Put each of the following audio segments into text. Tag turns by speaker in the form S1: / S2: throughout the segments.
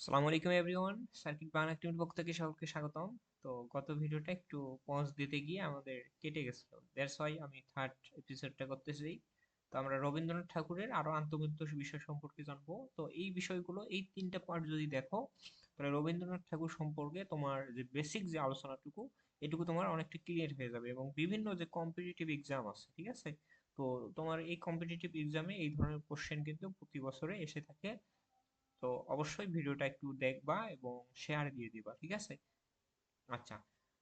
S1: আসসালামু আলাইকুম everyone circuit Bangla টিমের পক্ষ থেকে সকলকে স্বাগতম। তো গত ভিডিওটা একটু পজ দিতে গিয়ে আমাদের কেটে গেছিল। দ্যাটস ওয়াই আমি থার্ড এপিসোডটা করতেছি। তো আমরা রবীন্দ্রনাথ ঠাকুরের আরও আন্তর্জাতিক বিষয় সম্পর্কে জানব। তো এই বিষয়গুলো, এই তিনটা পার্ট যদি দেখো, তাহলে রবীন্দ্রনাথ ঠাকুর সম্পর্কে তোমার যে বেসিক যে আলোচনাটুকু, এটুকু তোমার অনেকটা ক্লিয়ার হয়ে যাবে এবং বিভিন্ন যে কম্পিটিটিভ এক্সাম আছে, ঠিক আছে? তো তোমার এই কম্পিটিটিভ এক্সামে এই ধরনের কোশ্চেন কিন্তু প্রতি বছরে এসে থাকে। তো অবশ্যই ভিডিওটা একটু দেখবা এবং শেয়ার দিয়ে দিবা, ঠিক আছে? আচ্ছা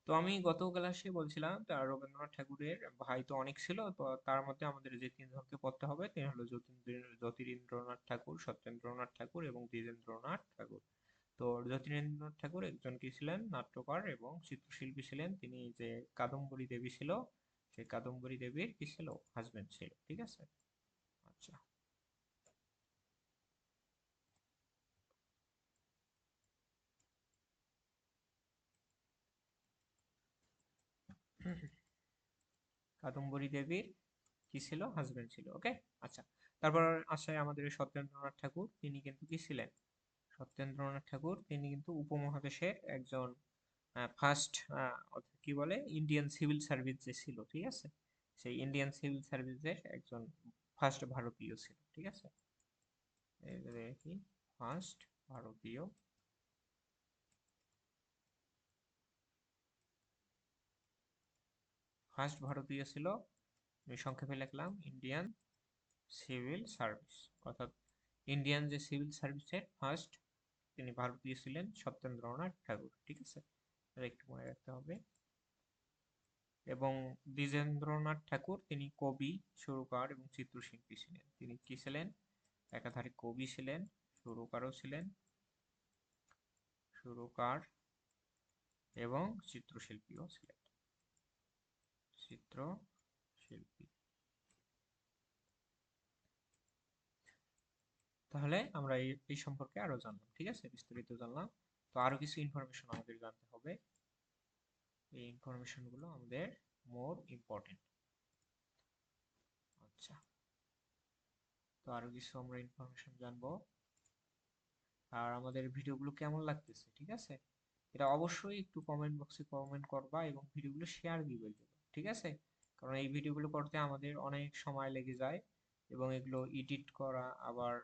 S1: তো আমি গত ক্লাসে বলছিলাম রবীন্দ্রনাথ ঠাকুরের ভাই তো অনেক ছিল, তো তার মধ্যে আমাদের যে তিনজনকে পড়তে হবে, তিনি হলো জ্যোতিরিন্দ্রনাথ ঠাকুর, সত্যেন্দ্রনাথ ঠাকুর এবং দ্বিজেন্দ্রনাথ ঠাকুর। তো জ্যোতিরিন্দ্রনাথ ঠাকুর একজন কি ছিলেন? নাট্যকার এবং চিত্রশিল্পী ছিলেন। তিনি যে কাদম্বরী দেবী ছিল, সেই কাদম্বরী দেবীর কি ছিল? হাজবেন্ড ছিল, ঠিক আছে? আচ্ছা কাদম্বরী দেবীর কি ছিল? হাজবেন্ড ছিল ওকে আচ্ছা তারপর আসে আমাদের সত্যেন্দ্রনাথ ঠাকুর, তিনি কিন্তু কি ছিলেন? সত্যেন্দ্রনাথ ঠাকুর, তিনি কিন্তু উপমহাদেশের একজন ফার্স্ট কি বলে? ইন্ডিয়ান সিভিল সার্ভিস যে ছিল, ঠিক আছে? সেই ইন্ডিয়ান সিভিল সার্ভিসের একজন ফার্স্ট ভারতীয় ছিল, ঠিক আছে? দেখি ফার্স্ট ভারতীয় ফার্স্ট ভারতীয় ছিল আমি সংক্ষেপে লিখলাম ইন্ডিয়ান সিভিল সার্ভিস অর্থাৎ ইন্ডিয়ান যে সিভিল সার্ভিসের ফার্স্ট তিনি ভারতীয় ছিলেন সত্যেন্দ্রনাথ ঠাকুর, ঠিক আছে? একটু মনে রাখতে হবে। এবং দ্বিজেন্দ্রনাথ ঠাকুর তিনি কবি, সুরকার এবং চিত্রশিল্পী ছিলেন। তিনি কি ছিলেন? একাধারে কবি ছিলেন, সুরকারও ছিলেন, সুরকার এবং চিত্রশিল্পীও ছিলেন। চিত্র শিল্পী। তাহলে আমরা এই সম্পর্কে আরও জানলাম, ঠিক আছে? বিস্তারিত জানলাম। তো আরও কিছু ইনফরমেশন আমাদের জানতে হবে। এই ইনফরমেশনগুলো আমাদের মোর ইম্পর্টেন্ট আচ্ছা। তো আরও কিছু আমরা ইনফরমেশন জানব। আর আমাদের ভিডিওগুলো কেমন লাগতেছে, ঠিক আছে? এটা অবশ্যই একটু কমেন্ট বক্সে কমেন্ট করবা এবং ভিডিওগুলো শেয়ার দিবে ঠিক আছে? কারণ এই ভিডিওগুলো করতে আমাদের অনেক সময় লেগে যায় এবং এগুলো এডিট করা, আবার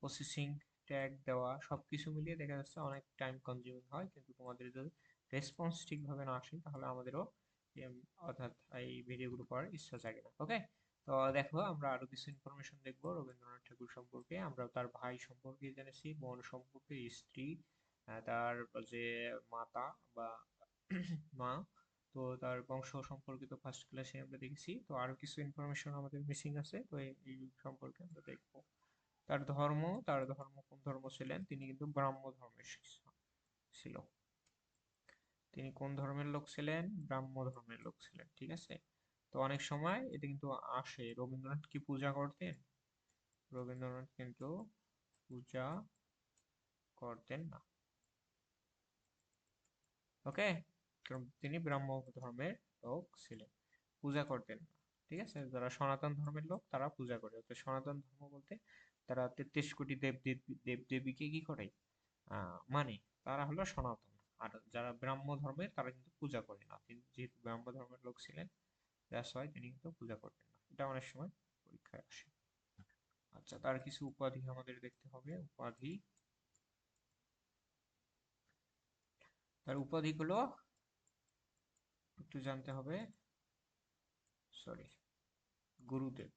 S1: প্রসেসিং ট্যাগ দেওয়া সব কিছু মিলিয়ে দেখা যাচ্ছে অনেক টাইম কনজিউমিং হয়। কিন্তু তোমাদের যদি রেসপন্স ঠিকভাবে না আসে, তাহলে আমাদেরও অর্থাৎ এই ভিডিওগুলো করার ইচ্ছা জাগে না। ওকে তো দেখো, আমরা আরও কিছু ইনফরমেশন দেখব। রবীন্দ্রনাথ ঠাকুর সম্পর্কে আমরা তার ভাই সম্পর্কে জেনেছি, বোন সম্পর্কে, স্ত্রী তার যে মাতা বা মা তো তার বংশ সম্পর্কিত ফার্স্ট ক্লাসে আমরা দেখেছি। তো আরও কিছু ইনফরমেশন আমাদের মিসিং আছে, তো এই সম্পর্কে আমরা দেখব। তার ধর্ম তার ধর্ম কোন ধর্ম ছিলেন? তিনি কিন্তু ব্রাহ্ম ধর্মের ছিল। তিনি কোন ধর্মের লোক ছিলেন? ব্রাহ্ম ধর্মের লোক ছিলেন, ঠিক আছে? তো অনেক সময় এটা কিন্তু আসে। রবীন্দ্রনাথ কি পূজা করতেন? রবীন্দ্রনাথ কিন্তু পূজা করতেন না। ওকে তিনি ব্রাহ্ম ধর্মের লোক ছিলেন, পূজা করতেন। ঠিক আছে? যারা সনাতন ধর্মের লোক, তারা পূজা করে। অর্থাৎ সনাতন ধর্ম বলতে তারা তেত্রিশ কোটি দেব দেব দেবীকে কি করে? মানে তারা হলো সনাতন। আর যারা ব্রাহ্ম ধর্মের, তারা কিন্তু পূজা করে না। তিনি, যেহেতু ব্রাহ্ম ধর্মের লোক ছিলেন দ্যাটস হয় তিনি কিন্তু পূজা করতেন না। এটা অনেক সময় পরীক্ষায় আসে। আচ্ছা তার কিছু উপাধি আমাদের দেখতে হবে। উপাধি, তার উপাধিগুলো একটু জানতে হবে। সরি গুরুদেব।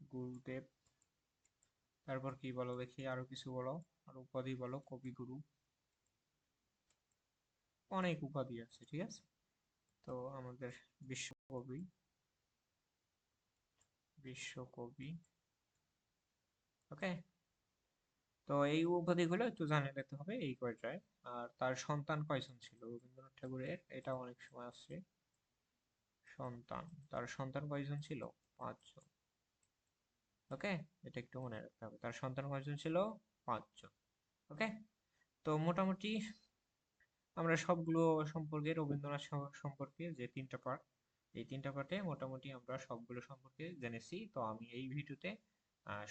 S1: গুরুদেব। তারপর কি বলো দেখি, আরও কিছু বলো, আর উপাধি বলো কবি গুরু অনেক উপাধি আছে, ঠিক আছে? তো আমাদের বিশ্বকবি। বিশ্বকবি। ওকে তো এই উপাধিগুলো একটু জানিয়ে রাখতে হবে, এই পর্যায়ে আর তার সন্তান কয়জন ছিল? রবীন্দ্রনাথ ঠাকুরের এটা অনেক সময় আসছে। সন্তান, তার সন্তান কয়জন ছিল? পাঁচজন। ওকে? এটা একটু মনে রাখতে হবে। তার সন্তান কয়জন ছিল? পাঁচজন। ওকে? তো মোটামুটি আমরা সবগুলো সম্পর্কে, রবীন্দ্রনাথ সম্পর্কে যে তিনটা পার্ট এই তিনটা পার্টে মোটামুটি আমরা সবগুলো সম্পর্কে জেনেছি। তো আমি এই ভিডিওতে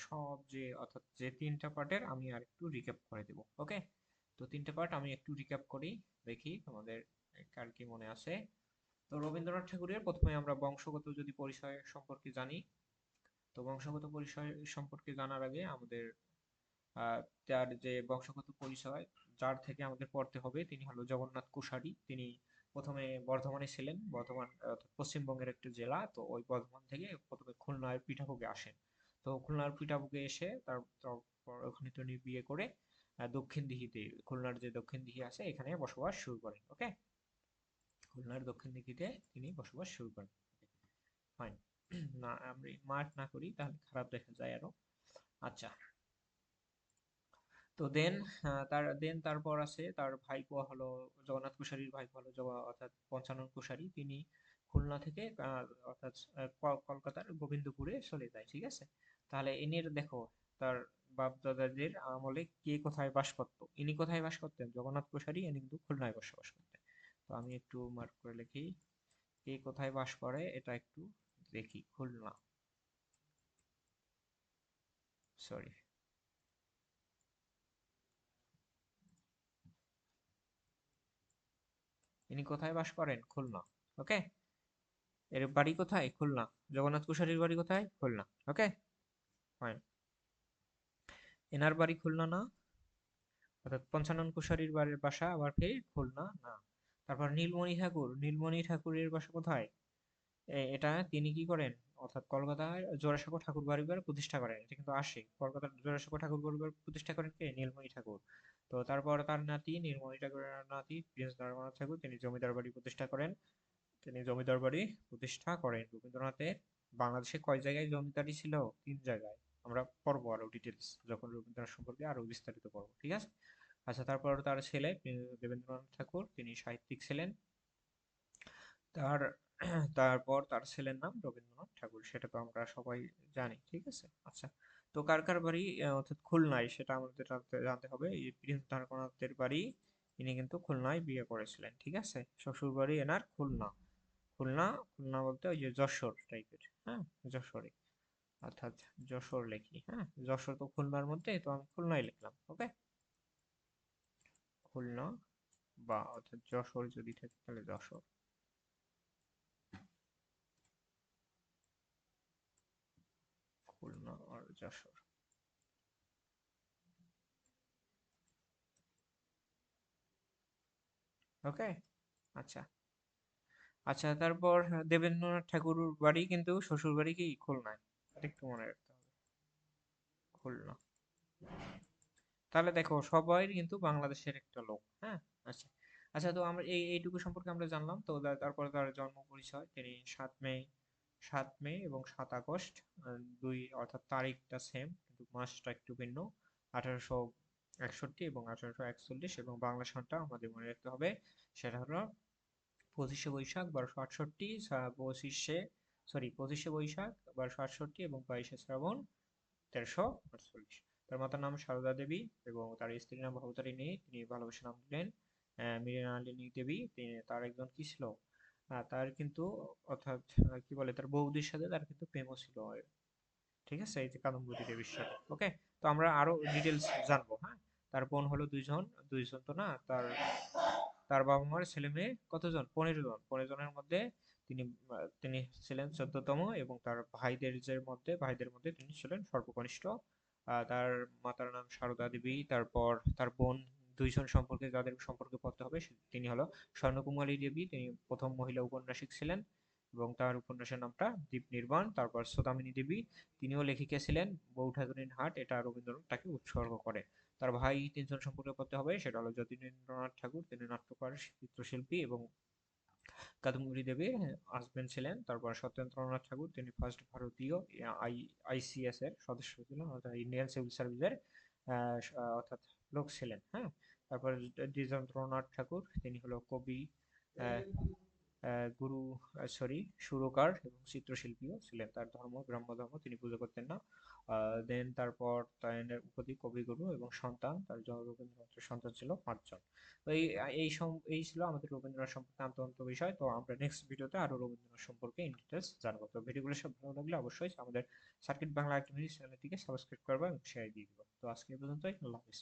S1: সব যে, অর্থাৎ যে তিনটা পার্টের আমি আর একটু রিক্যাপ করে দেব ওকে তো তিনটা পার্ট আমি একটু রিক্যাপ করি, দেখি তোমাদের কার কি মনে আছে। তো রবীন্দ্রনাথ ঠাকুরের প্রথমে আমরা বংশগত যদি পরিচয় সম্পর্কে জানি, তো বংশগত পরিচয় সম্পর্কে জানার আগে আমাদের তার যে বংশগত পরিচয়, যার থেকে আমাদের পড়তে হবে, তিনি হলো জগন্নাথ কুশারী তিনি প্রথমে বর্ধমানে ছিলেন, বর্ধমান পশ্চিমবঙ্গের একটি জেলা, তো ওই বর্ধমান থেকে প্রথমে খুলনার পিঠাভোগে আসেন। তো খুলনার পিঠাভোগে এসে তারপর ওখানে তিনি বিয়ে করে দক্ষিণ দিঘিতে, খুলনার যে দক্ষিণ দিঘি আছে, এখানে বসবাস শুরু করেন, ওকে? খুলনার দক্ষিণ দিঘিতে তিনি বসবাস শুরু করেন ফাইন না আমি মার্ক না করি, তাহলে খারাপ দেখা যায় আরও। আচ্ছা। তো দেন তার, দেন তারপর আছে তার ভাইপো হলো জগন্নাথ কুশারীর ভাইপো হলো অর্থাৎ পঞ্চানন কুশারী তিনি খুলনা থেকে অর্থাৎ কলকাতার গোবিন্দপুরে চলে যায়, ঠিক আছে? তাহলে এনের দেখো, তার বাপ দাদাদের আমলে কে কোথায় বাস করতো? ইনি কোথায় বাস করতেন? জগন্নাথ কুশারী ইনি কিন্তু খুলনায় বসবাস করতেন। তো আমি একটু মার্ক করে লিখি, কে কোথায় বাস করে, এটা একটু দেখি, খুলনা। সরি ইনি কোথায় বাস করেন? খুলনা ওকে এর বাড়ি কোথায়? খুলনা। জগন্নাথ কুশারীর বাড়ি কোথায়? খুলনা। ওকে এনার বাড়ি খুলনা না। অর্থাৎ পঞ্চানন কুশারীর বাড়ির বাসা আবার ফের খুলনা না। তারপর নীলমণি ঠাকুর। নীলমণি ঠাকুরের বাসা কোথায়? এটা তিনি কি করেন? অর্থাৎ কলকাতায় জোড়াসাঁকো ঠাকুর বাড়িবার প্রতিষ্ঠা করেন। এটা কিন্তু আসে। কলকাতার জোড়াসাঁকো ঠাকুর বাড়িবার প্রতিষ্ঠা করেন কে? নীলমণি ঠাকুর। তো তারপর তার নাতি, নীলমণি ঠাকুরের নাতি, প্রিন্স নরেন্দ্রনাথ ঠাকুর, তিনি জমিদার বাড়ি প্রতিষ্ঠা করেন। তিনি জমিদার বাড়ি প্রতিষ্ঠা করেন। রবীন্দ্রনাথের বাংলাদেশে কয় জায়গায় জমিদারি ছিল? তিন জায়গায়। আমরা পড়ব আরও ডিটেলস যখন রবীন্দ্রনাথ সম্পর্কে আরও বিস্তারিত পড়ব, ঠিক আছে? আচ্ছা তারপর তার ছেলে দেবেন্দ্রনাথ ঠাকুর, তিনি সাহিত্যিক ছিলেন। তার, তারপর তার ছেলের নাম রবীন্দ্রনাথ ঠাকুর, সেটা তো আমরা সবাই জানি, ঠিক আছে? আচ্ছা তো কার কার বাড়ি অর্থাৎ খুলনায়, সেটা আমাদের জানতে হবে। এই প্রিন্স দ্বারকানাথের বাড়ি, ইনি কিন্তু খুলনায় বিয়ে করেছিলেন, ঠিক আছে? শ্বশুর বাড়ি এনার খুলনা। খুলনা খুলনা বলতে ওই যে যশোর টাইপের হ্যাঁ? যশোরে। অর্থাৎ যশোর লেখি হ্যাঁ? যশোর তো খুলনার মধ্যে তো আমি খুলনায় লিখলাম, ওকে? খুলনা বা অর্থাৎ যশোর যদি থাকে তাহলে যশোর। খুলনা আর যশোর। ওকে? আচ্ছা। আচ্ছা তারপর দেবেন্দ্রনাথ ঠাকুর বাড়ি কিন্তু শ্বশুর বাড়ি কি খুলনায় একটু মনে রাখতে হবে। খুলনা। তাহলে দেখো, সবাই কিন্তু বাংলাদেশের একটা লোক হ্যাঁ? আচ্ছা। আচ্ছা তো আমরা এই, এইটুকু সম্পর্কে আমরা জানলাম। তো তারপরে তার জন্ম পরিচয়। তিনি সাত মে সাত মে এবং সাত আগস্ট দুই, অর্থাৎ তারিখটা সেম কিন্তু মাসটা একটু ভিন্ন। আঠারোশো একষট্টি এবং আঠারোশো একচল্লিশ এবং বাংলা সনটা আমাদের মনে রাখতে হবে। সেটা হলো পঁচিশে বৈশাখ, বারোশো আটষট্টি পঁচিশে সরি পঁচিশে বৈশাখ, বারোশো আটষট্টি এবং বাইশে শ্রাবণ, তেরোশো আটচল্লিশ। তার মাতার নাম সারদা দেবী এবং তার স্ত্রীর নাম ভবতারিণী। তিনি ভালোবেসে নাম দিলেন মৃণালিনী দেবী। তিনি, তার একজন কি ছিল? তার কিন্তু, অর্থাৎ কি বলে, তার বৌদির সাথে তার কিন্তু প্রেমও ছিল। ঠিক আছে? এই যে কাদম্বরী দেবীর সাথে। ওকে? তো আমরা আরও ডিটেলস জানব হ্যাঁ? তার বোন হলো দুইজন দুইজন তো না? তার তার বাবা মার ছেলে মেয়ে কতজন? পনেরো জন। পনেরো জনের মধ্যে তিনি তিনি ছিলেন চোদ্দতম এবং তার ভাইদের যে মধ্যে, ভাইদের মধ্যে তিনি ছিলেন সর্বকনিষ্ঠ। তার মাতার নাম সারদা দেবী, তারপর তার বোন দুইজন সম্পর্কে, যাদের সম্পর্কে পড়তে হবে তিনি হলো স্বর্ণকুমারী দেবী, তিনি প্রথম মহিলা উপন্যাসিক ছিলেন এবং তার উপন্যাসের নামটা দ্বীপ নির্বাণ, তারপর সোদামিনী দেবী, তিনিও লেখিকা ছিলেন। বউ ঠাকুরিন হাট, এটা রবীন্দ্রনাথ তাকে উৎসর্গ করে। তার ভাই তিনজন সম্পর্কে পড়তে হবে, সেটা হলো যতীন্দ্রনাথ ঠাকুর, তিনি নাট্যকার, চিত্রশিল্পী এবং কাদম্বরী দেবীর হাজবেন্ড ছিলেন। তারপর সত্যেন্দ্রনাথ ঠাকুর, তিনি ফার্স্ট ভারতীয় আই আইসিএস এর সদস্য ছিলেন, অর্থাৎ ইন্ডিয়ান সিভিল সার্ভিসের অর্থাৎ লোক ছিলেন হ্যাঁ? তারপর দ্বিজেন্দ্রনাথ ঠাকুর, তিনি হলো কবি গুরু সরি, সুরকার এবং চিত্রশিল্পীও ছিলেন। তার ধর্ম, ব্রাহ্ম ধর্ম তিনি পুজো করতেন না। দেন তারপর তার উপাধি কবিগুরু এবং সন্তান, তার রবীন্দ্রনাথের সন্তান ছিল পাঁচজন। তো এই এই এই ছিল আমাদের রবীন্দ্রনাথ সম্পর্কে আন্তঃ বিষয়। তো আমরা নেক্সট ভিডিওতে আরও রবীন্দ্রনাথ সম্পর্কে ইন ডিটেলস জানব। তো ভিডিওগুলো সব ভালো লাগলে অবশ্যই আমাদের সার্কিট বাংলা একাডেমি চ্যানেলটিকে সাবস্ক্রাইব করবে এবং শেয়ার দিয়ে দিবো। তো আজকে পর্যন্তই। আল্লাহ হাফিজ।